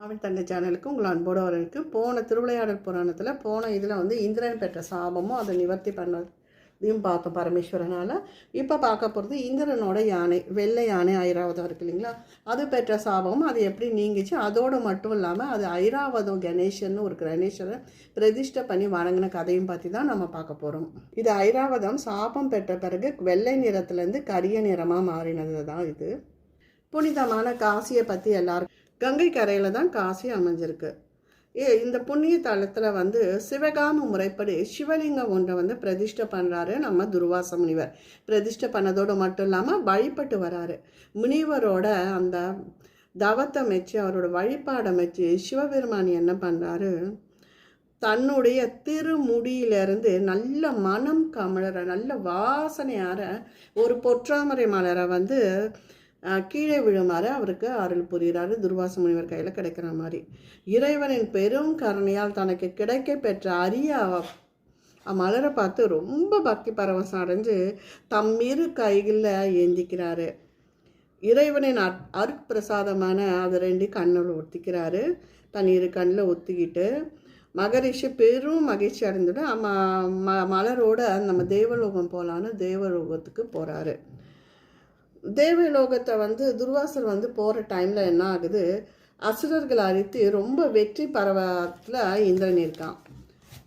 அவன் தந்தை சேனலுக்கு உங்கள் அன்போடு வரவேற்கு போன திருவிளையாடல் புராணத்தில் போன இதில் வந்து இந்திரன் பெற்ற சாபமும் அதை நிவர்த்தி பண்ணதையும் பார்த்தோம் பரமேஸ்வரனால். இப்போ பார்க்க போகிறது இந்திரனோட யானை வெள்ளை யானை ஐராவதம் இருக்கு இல்லைங்களா? அது பெற்ற சாபமும் அது எப்படி நீங்கிச்சு? அதோடு மட்டும் இல்லாமல் அது ஐராவதம் கணேசன் ஒரு கணேசரை பிரதிஷ்டை பண்ணி வணங்கின கதையும் பற்றி தான் நம்ம பார்க்க போகிறோம் இது ஐராவதம் சாபம் பெற்ற பிறகு வெள்ளை நிறத்துலேருந்து கரிய நிறமாக மாறினது தான் இது. புனிதமான காசியை பற்றி எல்லாருக்கும் கங்கை கரையில் தான் காசி அமைஞ்சிருக்கு. ஏ இந்த புண்ணிய தலத்தில் வந்து சிவகாம முறைப்படி சிவலிங்கம் ஒன்றை வந்து பிரதிஷ்டை பண்ணுறாரு நம்ம துர்வாச முனிவர். பிரதிஷ்டை பண்ணதோடு மட்டும் இல்லாமல் வழிபட்டு வராரு. முனிவரோட அந்த தவத்தை மெச்சு அவரோட வழிபாடை மெச்சு சிவபெருமான் என்ன பண்ணுறாரு தன்னுடைய திருமுடியிலிருந்து நல்ல மனம் கமழற நல்ல வாசனையார ஒரு பொற்றாமரை மலரை வந்து கீழே விழுமாறு அவருக்கு அருள் புரிகிறாரு. துர்வாச முனிவர் கையில் கிடைக்கிற மாதிரி. இறைவனின் பெரும் கருணையால் தனக்கு கிடைக்க பெற்ற அரிய மலரை பார்த்து ரொம்ப பக்தி பரவசம் அடைஞ்சு தம்மிரு கைகளில் ஏந்திக்கிறாரு. இறைவனின் அற் அற்பிரசாதமான அதை ரெண்டு கண்ணில் ஒத்திக்கிறாரு. தன் இரு கண்ணில் ஒத்திக்கிட்டு மகரிஷி பெரும் மகிழ்ச்சி அடைந்துட்டு ம ம மலரோட நம்ம தேவலோகம் போகலான்னு தேவலோகத்துக்கு போகிறாரு தேவலோகத்தை வந்து துர்வாசர் வந்து போகிற டைமில் என்ன ஆகுது? அசுரர்கள் அழித்து ரொம்ப வெற்றி பரவத்தில் இந்திரன் இருக்கான்.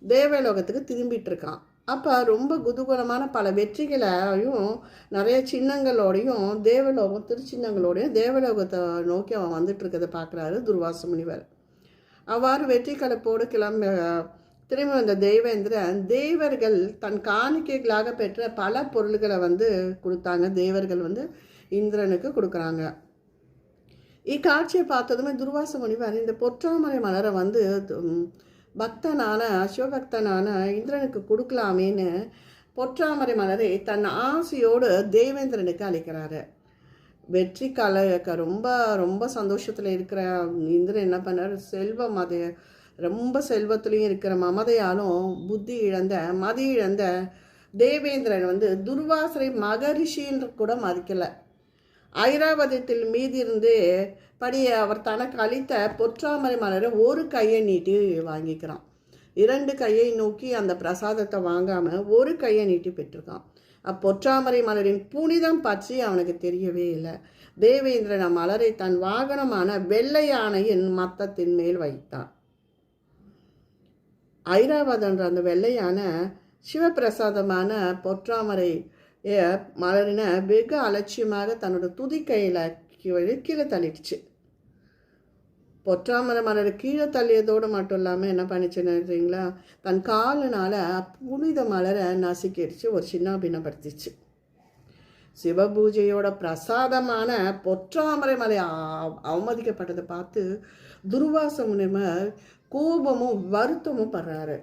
தேவலோகத்துக்கு திரும்பிட்டு இருக்கான். அப்போ ரொம்ப குதூகலமான பல வெற்றிகளையும் நிறைய சின்னங்களோடையும் தேவலோகம் திருச்சின்னங்களோடையும் தேவலோகத்தை நோக்கி அவன் வந்துட்டு இருக்கிறத பார்க்குறாரு துர்வாச முனிவர். அவ்வாறு வெற்றி கலப்போடு கிளம்ப திரும்பி வந்த தெய்வேந்திரன் தேவர்கள் தன் காணிக்கைகளாக பெற்ற பல பொருள்களை வந்து கொடுத்தாங்க. தேவர்கள் வந்து இந்திரனுக்கு கொடுக்குறாங்க. இக்காட்சியை பார்த்ததுமே துர்வாச முனிவர் இந்த பொற்றாமரை மலரை வந்து பக்தனான சிவபக்தனான இந்திரனுக்கு கொடுக்கலாமேன்னு பொற்றாமரை மலரை தன் ஆசையோடு தேவேந்திரனுக்கு அளிக்கிறாரு. வெற்றி கலை ரொம்ப ரொம்ப சந்தோஷத்தில் இருக்கிற இந்திரன் என்ன பண்ணார்? செல்வம் அதை ரொம்ப செல்வத்துலேயும் இருக்கிற மமதையாலும் புத்தி இழந்த மதி இழந்த தேவேந்திரன் வந்து துர்வாசரை மகரிஷின்னு கூட மதிக்கலை. ஐராவதத்தில் மீதிருந்து படி அவர் தனக்கு அளித்த பொற்றாமரை மலரை ஒரு கையை நீட்டி வாங்கிக்கிறான். இரண்டு கையை நோக்கி அந்த பிரசாதத்தை வாங்காமல் ஒரு கையை நீட்டி பெற்றிருக்கான். அப்பொற்றாமரை மலரின் புனிதம் பற்றி அவனுக்கு தெரியவே இல்லை. தேவேந்திரன் அம்மலரை தன் வாகனமான வெள்ளை யானையின் மத்தத்தின் மேல் வைத்தான். ஐராவதன்ற அந்த வெள்ளையான சிவபிரசாதமான பொற்றாமரை மலரின வெகு அலட்சியமாக தன்னோட துதிக்கையில் கீழே கீழே தள்ளிடுச்சு. பொற்றாமரை மலரை கீழே தள்ளியதோடு மட்டும் இல்லாமல் என்ன பண்ணிச்சுன்னு தன் காலினால் புனித மலரை நசுக்கிடுச்சு ஒரு சின்ன பின்னப்படுத்திச்சு சிவபூஜையோட பிரசாதமான பொற்றாமரை மலை அவமதிக்கப்பட்டதை பார்த்து துர்வாச முனிவர் கோபமும் வருத்தமும் படுறாரு.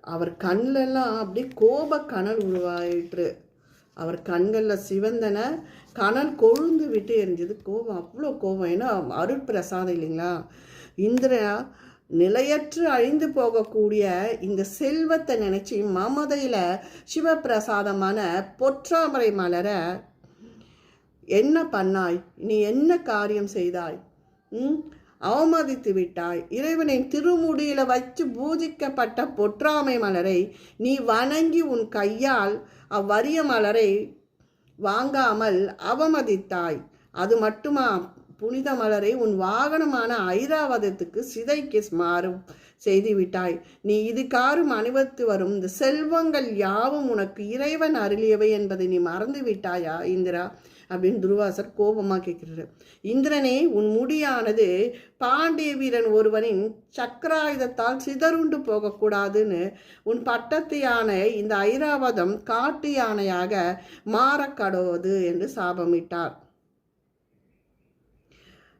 அவர் கண்ணிலெல்லாம் அப்படியே கோப கணல் உருவாயிற்று. அவர் கண்களில் சிவந்தன கணல் கொழுந்து விட்டு எரிஞ்சது. கோபம் அவ்வளோ கோபம். ஏன்னா அருட்பிரசாதம் இல்லைங்களா? இந்திரா நிலையற்று அழிந்து போகக்கூடிய இந்த செல்வத்தை நினச்சி மமதையில் சிவபிரசாதமான பொற்றாமரை மலரை என்ன பண்ணாய்? நீ என்ன காரியம் செய்தாய்? உம் அவமதித்து விட்டாய். இறைவனின் திருமுடியில வச்சு பூஜிக்கப்பட்ட பொற்றாமை மலரை நீ வணங்கி உன் கையால் அவ்வரிய மலரை வாங்காமல் அவமதித்தாய். அது மட்டுமா? புனித மலரை உன் வாகனமான ஐராவதத்துக்கு சிதைக்கு மாறும். செய்து விட்டாய் நீ இதுகாரும் அணிவத்து வரும். இந்த செல்வங்கள் யாவும் உனக்கு இறைவன் அருளியவை என்பதை நீ மறந்து விட்டாயா இந்திரா? அப்படின்னு துருவாசர் கோபமாக கேட்கிறாரு. இந்திரனே உன் முடியானது பாண்டிய வீரன் ஒருவனின் சக்கராயுதத்தால் சிதறுண்டு போகக்கூடாதுன்னு உன் பட்டத்து யானை இந்த ஐராவதம் காட்டு யானையாக மாறக்கடுவது என்று சாபமிட்டார்.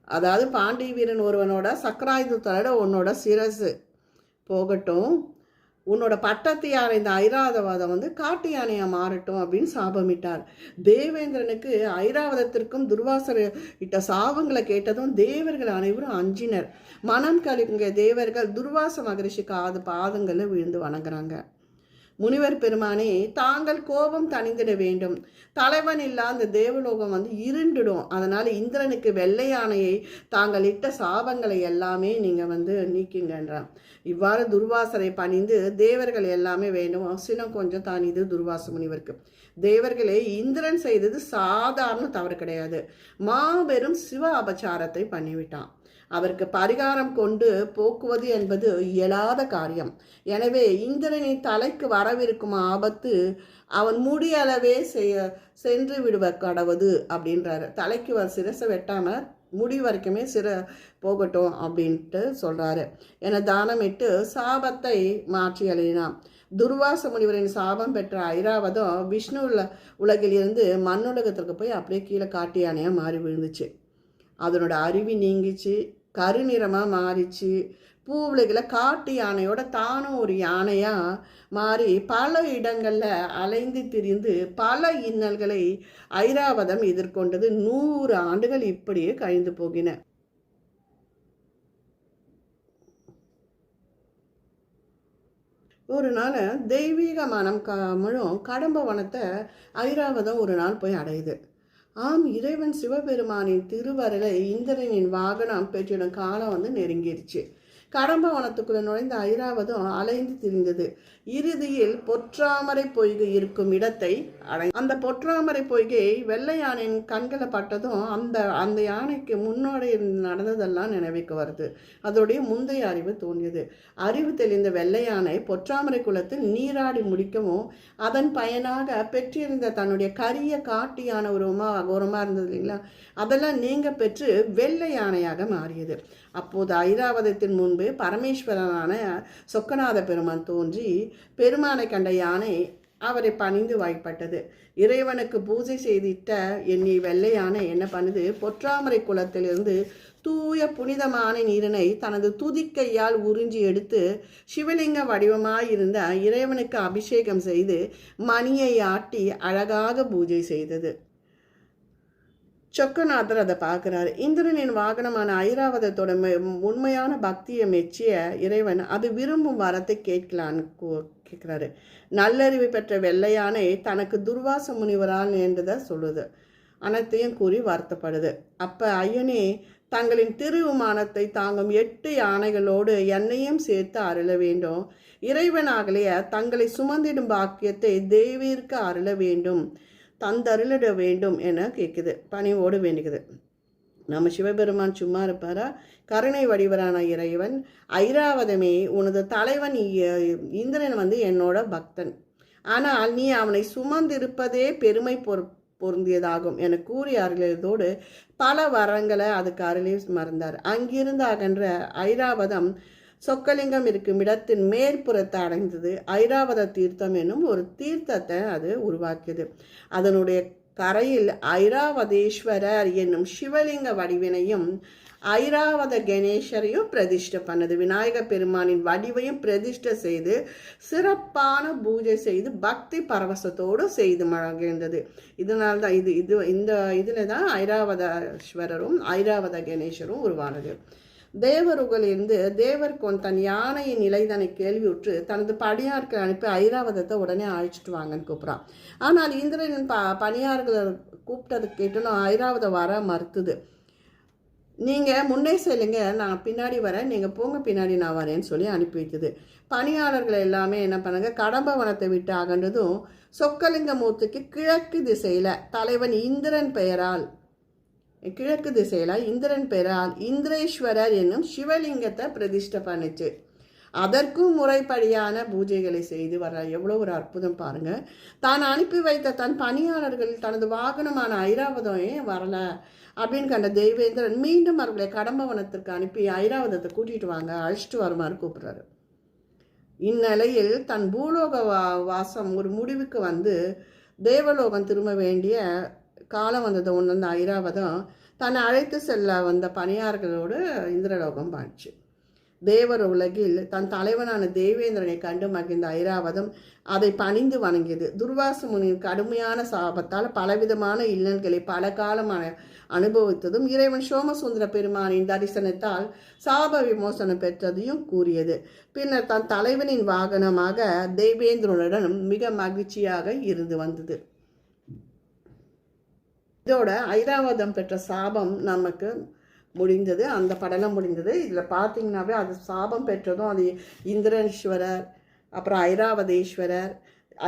அதாவது பாண்டிய வீரன் ஒருவனோட சக்கராயுதத்தோட உன்னோட சிரசு போகட்டும். உன்னோட பட்டத்து யானை இந்த ஐராவதவாதம் வந்து காட்டு யானையாக மாறட்டும் அப்படின்னு சாபமிட்டார். தேவேந்திரனுக்கு ஐராவதத்திற்கும் துர்வாசர் இட்ட சாபங்களை கேட்டதும் தேவர்கள் அனைவரும் அஞ்சினர். மனம் கலிங்க தேவர்கள் துர்வாச மகரிஷி காது பாதங்களில் விழுந்து வணங்குறாங்க. முனிவர் பெருமானே தாங்கள் கோபம் தணிந்திட வேண்டும். தலைவன் இல்லாத தேவலோகம் வந்து இருண்டுடும். அதனால் இந்திரனுக்கு வெள்ளை யானையை தாங்கள் இட்ட சாபங்களை எல்லாமே நீங்கள் வந்து நீக்குங்கன்றான். இவ்வாறு துர்வாசரை பணிந்து தேவர்கள் எல்லாமே வேண்டும். சினம் கொஞ்சம் தான் இது துர்வாச முனிவருக்கு. தேவர்களே இந்திரன் செய்தது சாதாரண தவறு கிடையாது. மாபெரும் சிவ அபச்சாரத்தை பண்ணிவிட்டான். அவருக்கு பரிகாரம் கொண்டு போக்குவது என்பது இயலாத காரியம். எனவே இந்திரனின் தலைக்கு வரவிருக்கும் ஆபத்து அவன் முடியளவே செய்ய சென்று விடுவ கடவுது அப்படின்றாரு. தலைக்கு சிரசை வெட்டாமல் முடி வரைக்குமே சிற போகட்டும் அப்படின்ட்டு சொல்கிறாரு என தானமிட்டு சாபத்தை மாற்றி அழினான். துர்வாச முனிவரின் சாபம் பெற்ற ஐராவதம் விஷ்ணு உல உலகிலிருந்து மண்ணுலகத்திற்கு போய் அப்படியே கீழே காட்டு யானையாக மாறி விழுந்துச்சு. அதனோட அருவி நீங்கிச்சு. கருநிறமாக மாறிச்சு. பூவுளைகளை காட்டு யானையோட தானும் ஒரு யானையாக மாறி பல இடங்களில் அலைந்து திரிந்து பல இன்னல்களை ஐராவதம் எதிர்கொண்டது நூறு ஆண்டுகள் இப்படியே கழிந்து போகின. ஒரு நாள் தெய்வீக மனம் க முழும் கடம்ப வனத்தை ஐராவதம் ஒரு நாள் போய் அடையுது. ஆம் இறைவன் சிவபெருமானின் திருவருளை இந்திரனின் வாகனம் பெற்றிடும் காலம் வந்து நெருங்கிருச்சு. கடம்பவனத்துக்குள்ள நுழைந்த ஐராவதும் அலைந்து திரிந்தது. இறுதியில் பொற்றாமரை பொய்கை இருக்கும் இடத்தை அடை அந்த பொற்றாமரை பொய்கை வெள்ளை யானையின் கண்களை பட்டதும் அந்த அந்த யானைக்கு முன்னோடி நடந்ததெல்லாம் நினைவுக்கு வருது. அதோடைய முந்தைய அறிவு தோன்றியது. அறிவு தெளிந்த வெள்ளை யானை பொற்றாமரை குளத்தில் நீராடி முடிக்கவும் அதன் பயனாக பெற்றிருந்த தன்னுடைய கரிய காட்டியான யானை உருவமா அகோரமாக இருந்தது இல்லைங்களா? அதெல்லாம் நீங்க பெற்று வெள்ளை யானையாக மாறியது. அப்போது ஐராவதத்தின் முன்பு பரமேஸ்வரனான சொக்கநாத பெருமான் தோன்றி பெருமானை கண்ட யானை அவரை பணிந்து வாய்ப்பட்டது. இறைவனுக்கு பூஜை செய்திட்ட எண்ணி வெள்ளையான என்ன பண்ணுது? பொற்றாமரை குளத்திலிருந்து தூய புனிதமான நீரினை தனது துதிக்கையால் உறிஞ்சி எடுத்து சிவலிங்க வடிவமாயிருந்த இறைவனுக்கு அபிஷேகம் செய்து மணியை ஆட்டி அழகாக பூஜை செய்தது. சொக்கநாதர் அதை பார்க்குறாரு. இந்திரனின் வாகனமான ஐராவதத்தோட உண்மையான பக்தியை மெச்சிய இறைவன் அது விரும்பும் வரத்தை கேட்கலான்னு கேட்குறாரு. நல்லறிவு பெற்ற வெள்ளையானை தனக்கு துர்வாச முனிவரால் நேர்ந்ததை சொல்லுது. அனைத்தையும் கூறி வருத்தப்படுது. அப்போ ஐயனே தங்களின் திருவிமானத்தை தாங்கும் எட்டு யானைகளோடு என்னையும் சேர்த்து அருள வேண்டும். இறைவனாகலைய தங்களை சுமந்திடும் பாக்கியத்தை தேவிற்கு அருள வேண்டும். தந்தருளிட வேண்டும் என கேட்குது. பணிவோடு வேண்டுகிறது. நம்ம சிவபெருமான் சும்மா இருப்பாரா? கருணை வடிவரான இறைவன் ஐராவதமே உனது தலைவன் இந்திரன் வந்து என்னோட பக்தன். ஆனால் நீ அவனை சுமந்திருப்பதே பெருமை பொறு பொருந்தியதாகும் என கூறி அருளியதோடு பல வரங்களை அதுக்கு அருளி மறந்தார். அங்கிருந்து அகன்ற ஐராவதம் சொக்கலிங்கம் இருக்கும் இடத்தின் மேற்புறத்தை அடைந்தது ஐராவத தீர்த்தம் என்னும் ஒரு தீர்த்தத்தை அது உருவாக்கியது. அதனுடைய கரையில் ஐராவதேஸ்வரர் என்னும் சிவலிங்க வடிவினையும் ஐராவத கணேசரையும் பிரதிஷ்டை பண்ணது. விநாயக பெருமானின் வடிவையும் பிரதிஷ்டை செய்து சிறப்பான பூஜை செய்து பக்தி பரவசத்தோடு செய்து மழகின்றது இதனால் தான் இது இது இந்த இதில் தான் ஐராவதேஸ்வரரும் ஐராவத கணேசரும் உருவானது. தேவருகளிலிருந்து தேவர் கொன் தன் யானையின் நிலைதனை கேள்வியுற்று தனது பணியார்கள் அனுப்பி ஐராவதத்தை உடனே அழைச்சிட்டு வாங்கன்னு கூப்பிட்றான். ஆனால் இந்திரனின் ப பணியார்களை கூப்பிட்டது கேட்டுன்னு ஐராவத வர மறுத்துது. நீங்கள் முன்னே செல்லுங்க நான் பின்னாடி வரேன் நீங்கள் போங்க பின்னாடி நான் வரேன்னு சொல்லி அனுப்பி வைத்தது. பணியாளர்கள் எல்லாமே என்ன பண்ணுங்க கடம்பவனத்தை விட்டு அகன்றதும் சொக்கலிங்கமூர்த்திக்கு கிழக்கு திசையில் தலைவன் இந்திரன் பெயரால் கிழக்கு திசையில் இந்திரன் பெறால் இந்திரேஸ்வரர் என்னும் சிவலிங்கத்தை பிரதிஷ்டை பண்ணிச்சு. அதற்கும் முறைப்படியான பூஜைகளை செய்து வர எவ்வளோ ஒரு அற்புதம் பாருங்க. தான் அனுப்பி வைத்த தன் பணியாளர்கள் தனது வாகனமான ஐராவதம் ஏன் வரல அப்படின்னு கண்ட தெய்வேந்திரன் மீண்டும் அவர்களை கடம்பவனத்திற்கு அனுப்பி ஐராவதத்தை கூட்டிகிட்டு வாங்க அழைச்சிட்டு வருமாறு கூப்பிட்றாரு. இந்நிலையில் தன் பூலோக வா வாசம் ஒரு முடிவுக்கு வந்து தேவலோகம் திரும்ப வேண்டிய காலம் வந்ததை உணர்ந்த ஐராவதம். தன்னை அழைத்து செல்ல வந்த பணியார்களோடு இந்திரலோகம் பாய்ச்சு தேவர் உலகில் தன் தலைவனான தேவேந்திரனை கண்டு மகிழ்ந்த ஐராவதம் அதை பணிந்து வணங்கியது. துர்வாச முனியின் கடுமையான சாபத்தால் பலவிதமான இல்லன்களை பல காலம் அனுபவித்ததும் இறைவன் சோமசுந்தர பெருமானின் தரிசனத்தால் சாப விமோசனம் பெற்றதையும் கூறியது. பின்னர் தன் தலைவனின் வாகனமாக தேவேந்திரனுடன் மிக மகிழ்ச்சியாக இருந்து வந்தது. இதோட ஐராவதம் பெற்ற சாபம் நமக்கு முடிந்தது. அந்த படலம் முடிந்தது. இதில் பார்த்தீங்கன்னாவே அது சாபம் பெற்றதும் அது இந்திரனீஸ்வரர் அப்புறம் ஐராவதேஸ்வரர்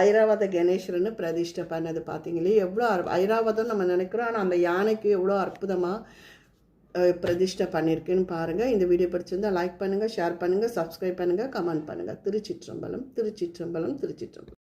ஐராவத கணேஸ்வரன்னு பிரதிஷ்டை பண்ணது பார்த்தீங்களே எவ்வளோ அற்ப- ஐராவதம் நம்ம நினைக்கிறோம் ஆனால் அந்த யானைக்கு எவ்வளோ அற்புதமாக பிரதிஷ்டை பண்ணியிருக்குன்னு பாருங்கள் இந்த வீடியோ பிடிச்சிருந்தால் லைக் பண்ணுங்கள் ஷேர் பண்ணுங்கள் சப்ஸ்கிரைப் பண்ணுங்கள் கமெண்ட் பண்ணுங்கள் திருச்சிற்றம்பலம் திருச்சிற்றம்பலம் திருச்சிற்றம்பலம்.